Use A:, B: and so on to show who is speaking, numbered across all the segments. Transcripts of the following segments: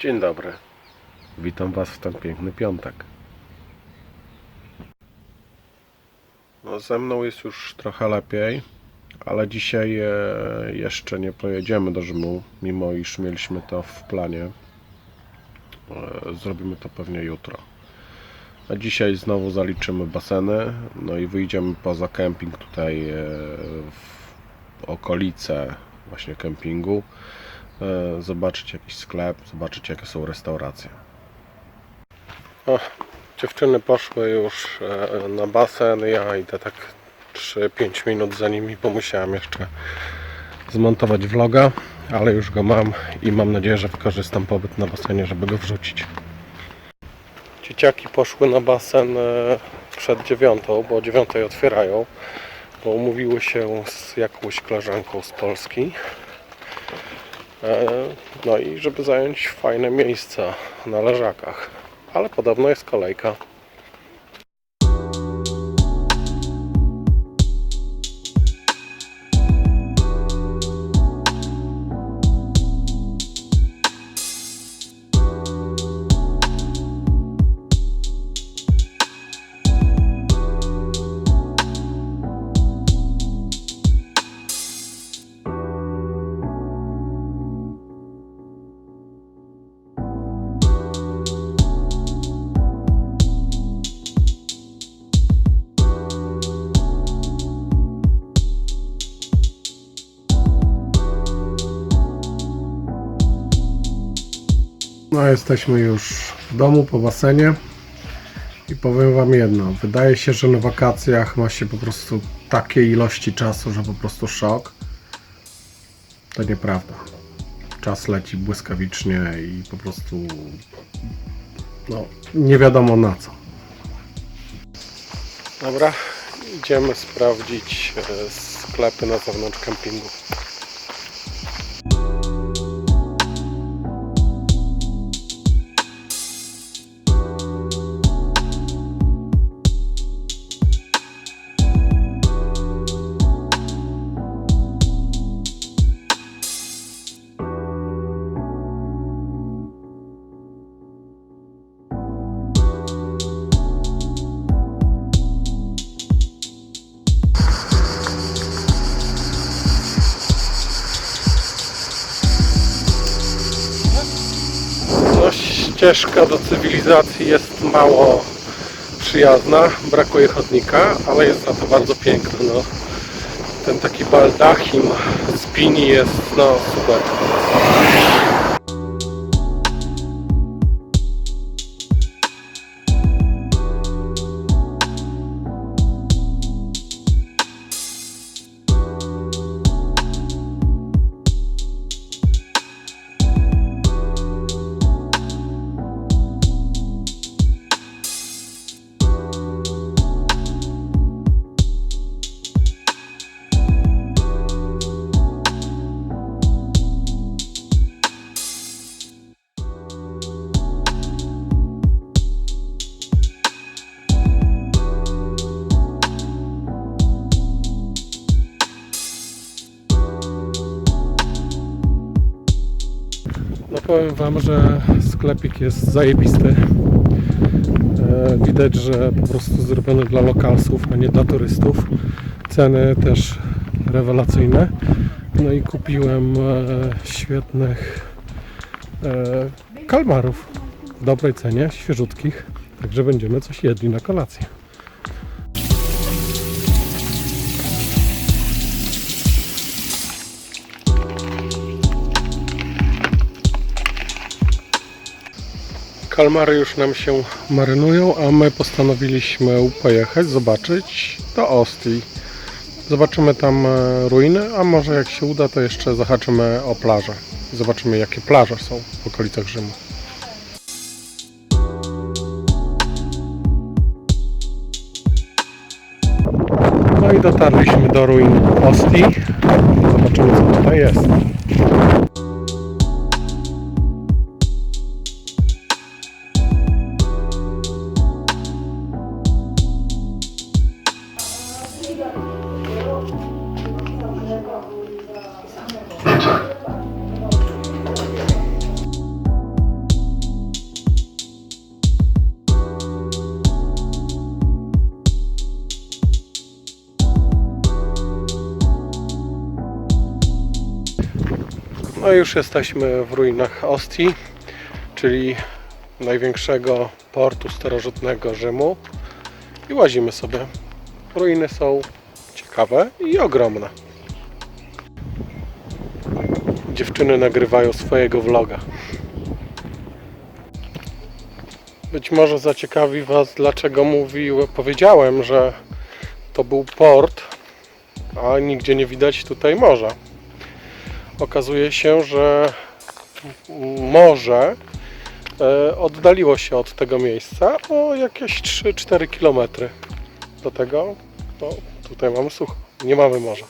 A: Dzień dobry. Witam Was w ten piękny piątek. No, ze mną jest już trochę lepiej, ale dzisiaj e, jeszcze nie pojedziemy do Rzymu, mimo iż mieliśmy to w planie. E, zrobimy to pewnie jutro. A dzisiaj znowu zaliczymy baseny, no i wyjdziemy poza kemping tutaj e, w okolice właśnie kempingu zobaczyć jakiś sklep, zobaczyć jakie są restauracje. O, dziewczyny poszły już e, na basen, ja idę tak 3-5 minut za nimi, bo musiałem jeszcze zmontować vloga, ale już go mam i mam nadzieję, że wykorzystam pobyt na basenie, żeby go wrzucić. Dzieciaki poszły na basen e, przed dziewiątą, bo o dziewiątej otwierają, bo umówiły się z jakąś koleżanką z Polski. E, No i żeby zająć fajne miejsca na leżakach. Ale podobno jest kolejka. No, jesteśmy już w domu po basenie i powiem Wam jedno. Wydaje się, że na wakacjach ma się po prostu takie ilości czasu, że po prostu szok. To nieprawda. Czas leci błyskawicznie i po prostu no, nie wiadomo na co. Dobra, idziemy sprawdzić e, sklepy na zewnątrz kempingu. Ścieżka do cywilizacji jest mało przyjazna, brakuje chodnika, ale jest za to bardzo piękna. No. Ten taki baldachim z pini jest no super. Powiem Wam, że sklepik jest zajebisty. E, Widać, że po prostu zrobiony dla lokalsów, a nie dla turystów. Ceny też rewelacyjne. No i kupiłem e, świetnych e, kalmarów w dobrej cenie, świeżutkich. Także będziemy coś jedli na kolację. Kalmary już nam się marynują, a my postanowiliśmy pojechać, zobaczyć do Ostii. Zobaczymy tam e, ruiny, a może jak się uda, to jeszcze zahaczymy o plażę. Zobaczymy, jakie plaże są w okolicach Rzymu. No i dotarliśmy do ruin Ostii. Zobaczymy, co tutaj jest. No już jesteśmy w ruinach Ostii, czyli największego portu starożytnego Rzymu i łazimy sobie. Ruiny są ciekawe i ogromne. Dziewczyny nagrywają swojego vloga. Być może zaciekawi Was, dlaczego mówiłem, powiedziałem, że to był port, a nigdzie nie widać tutaj morza. Okazuje się, że morze e, oddaliło się od tego miejsca o jakieś 3-4 km. Do tego, no, tutaj mamy sucho, nie mamy morza.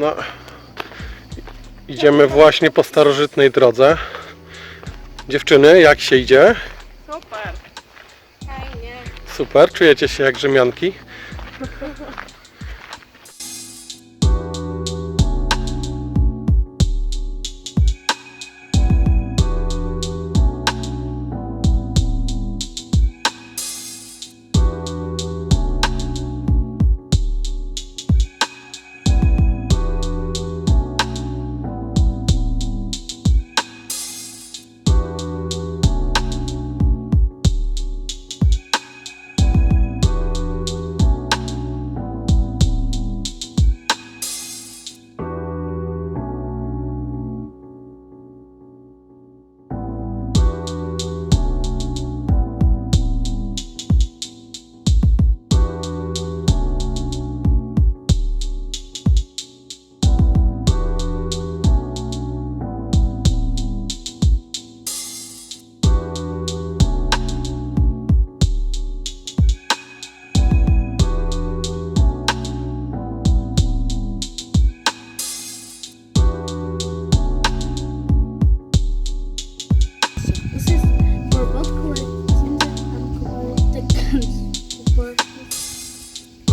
A: No, idziemy właśnie po starożytnej drodze. Dziewczyny, jak się idzie?
B: Super. Fajnie.
A: Super, czujecie się jak rzemianki?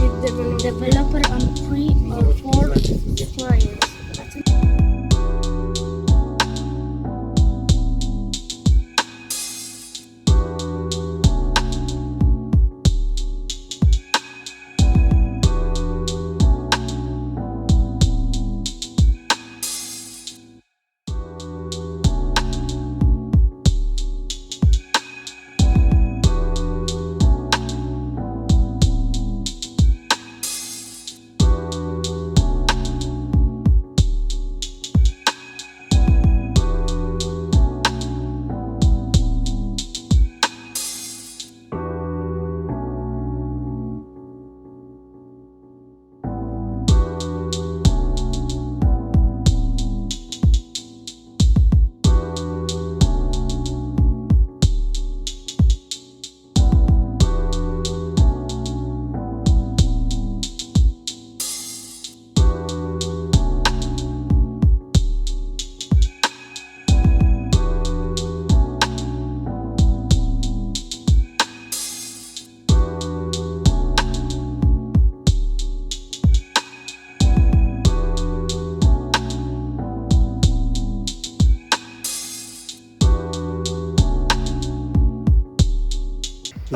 C: It developer on three or four clients.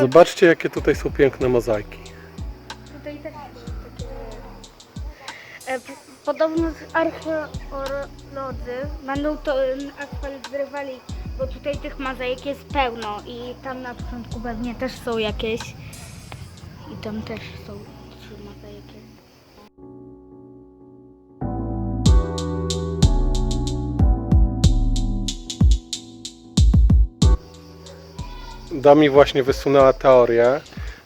A: Zobaczcie, jakie tutaj są piękne mozaiki.
C: Tutaj też takie... E, Podobno archeolodzy będą to e, asfalt zrywali, bo tutaj tych mozaik jest pełno i tam na początku pewnie też są jakieś i tam też są
A: Dami właśnie wysunęła teorię,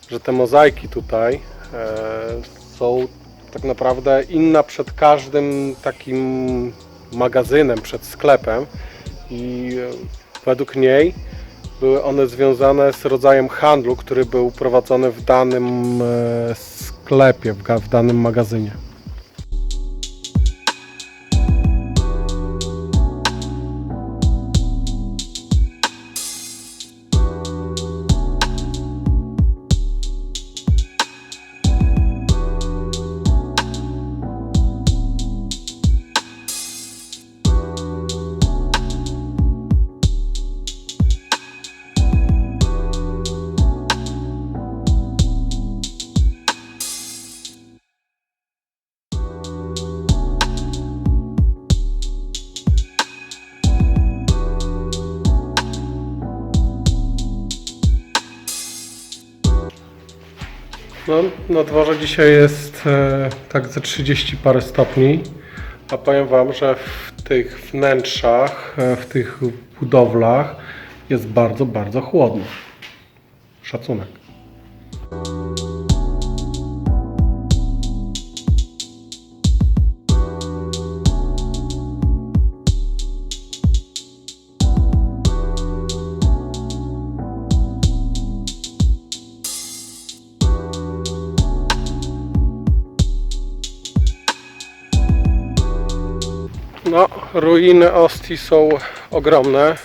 A: że te mozaiki tutaj e, są tak naprawdę inna przed każdym takim magazynem, przed sklepem i e, według niej Były one związane z rodzajem handlu, który był prowadzony w danym e, sklepie, w, danym magazynie. No, na dworze dzisiaj jest e, tak ze 30 parę stopni, a powiem Wam, że w tych wnętrzach, e, w tych budowlach jest bardzo, bardzo chłodno. Szacunek. Ruiny Ostii są ogromne.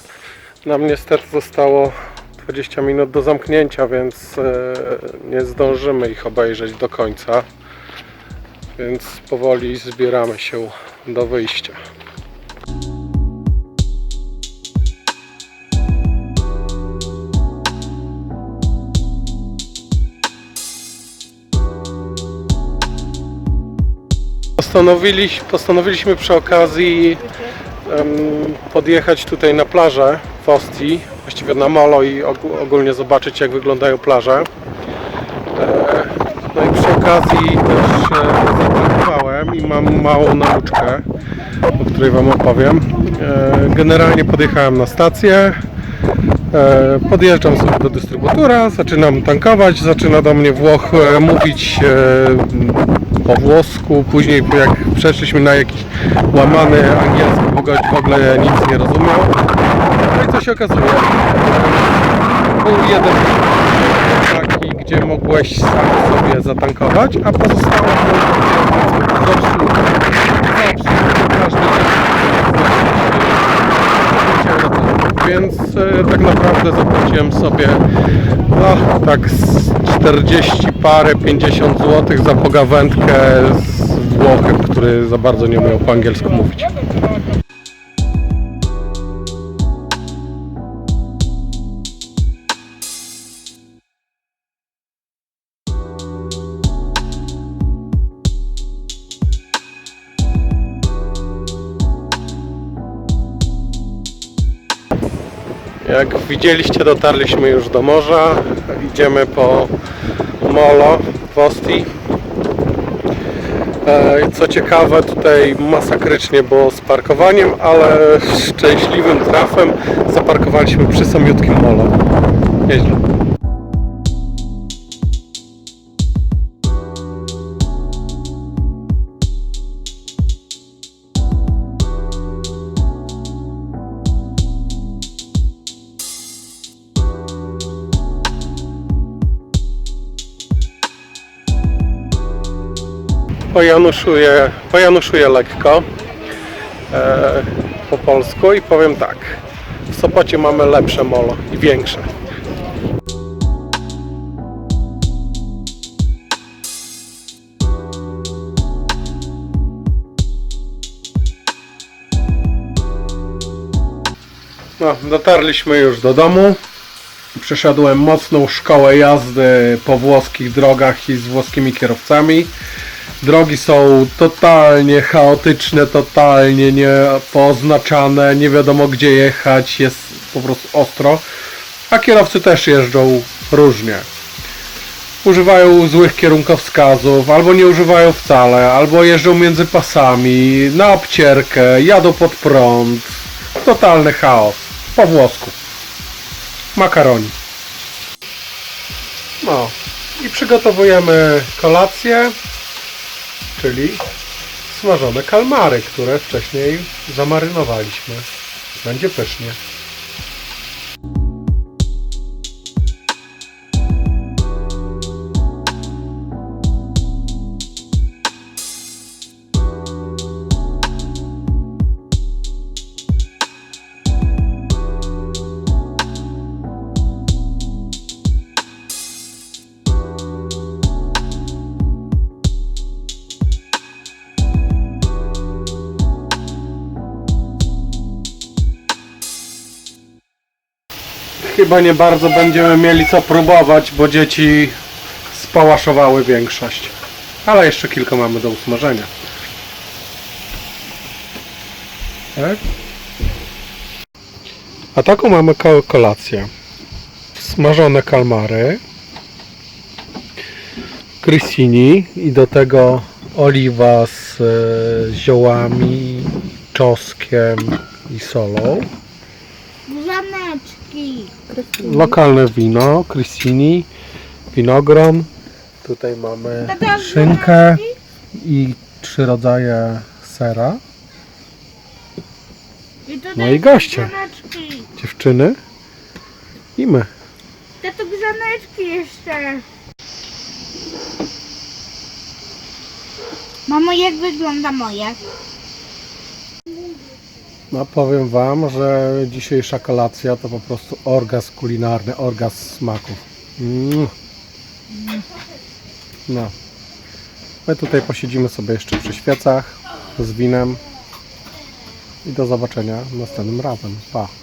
A: Nam niestety zostało 20 minut do zamknięcia, więc e, nie zdążymy ich obejrzeć do końca. Więc powoli zbieramy się do wyjścia. Postanowili, postanowiliśmy przy okazji em, podjechać tutaj na plażę w Ostii, właściwie na Molo i og- ogólnie zobaczyć jak wyglądają plaże. E, No i przy okazji też zatankowałem i mam małą nauczkę, o której Wam opowiem. E, Generalnie podjechałem na stację, E, Podjeżdżam sobie do dystrybutora, zaczynam tankować, zaczyna do mnie Włoch mówić po włosku, później jak przeszliśmy na jakiś łamany angielski, w ogóle, w ogóle nic nie rozumiał. No i co się okazuje? Był jeden taki, gdzie mogłeś sam sobie zatankować, a pozostałe były z obsługi. Z obsługi każdy więc e, tak naprawdę zapłaciłem sobie no, tak z 40 parę, 50 zł za pogawędkę z Włochem, który za bardzo nie umiał po angielsku mówić. Jak widzieliście, dotarliśmy już do morza. Idziemy po molo w Ostii. E, Co ciekawe, tutaj masakrycznie było z parkowaniem, ale szczęśliwym trafem zaparkowaliśmy przy samiutkim molo. Nieźle. Pojanuszuję, pojanuszuję lekko e, po polsku i powiem tak. W Sopocie mamy lepsze molo i większe. No, dotarliśmy już do domu. Przeszedłem mocną szkołę jazdy po włoskich drogach i z włoskimi kierowcami. Drogi są totalnie chaotyczne, totalnie niepoznaczane, nie wiadomo gdzie jechać, jest po prostu ostro. A kierowcy też jeżdżą różnie. Używają złych kierunkowskazów, albo nie używają wcale, albo jeżdżą między pasami, na obcierkę, jadą pod prąd. Totalny chaos. Po włosku. Makaroni. No. I przygotowujemy kolację, czyli smażone kalmary, które wcześniej zamarynowaliśmy. Będzie pysznie. Chyba nie bardzo będziemy mieli co próbować, bo dzieci spałaszowały większość. Ale jeszcze kilka mamy do usmażenia. Tak? A taką mamy ko- kolację. Smażone kalmary, grissini i do tego oliwa z e, ziołami, czosnkiem i solą.
C: Grzaneczki.
A: Lokalne wino, Cristini, winogron. Tutaj mamy szynkę i trzy rodzaje sera. No i goście. Dziewczyny i my.
C: Tato grzaneczki jeszcze. Mamo, jak wygląda moje?
A: No powiem Wam, że dzisiejsza kolacja to po prostu orgazm kulinarny, orgazm smaków. Mm. No. My tutaj posiedzimy sobie jeszcze przy świecach z winem i do zobaczenia następnym razem. Pa!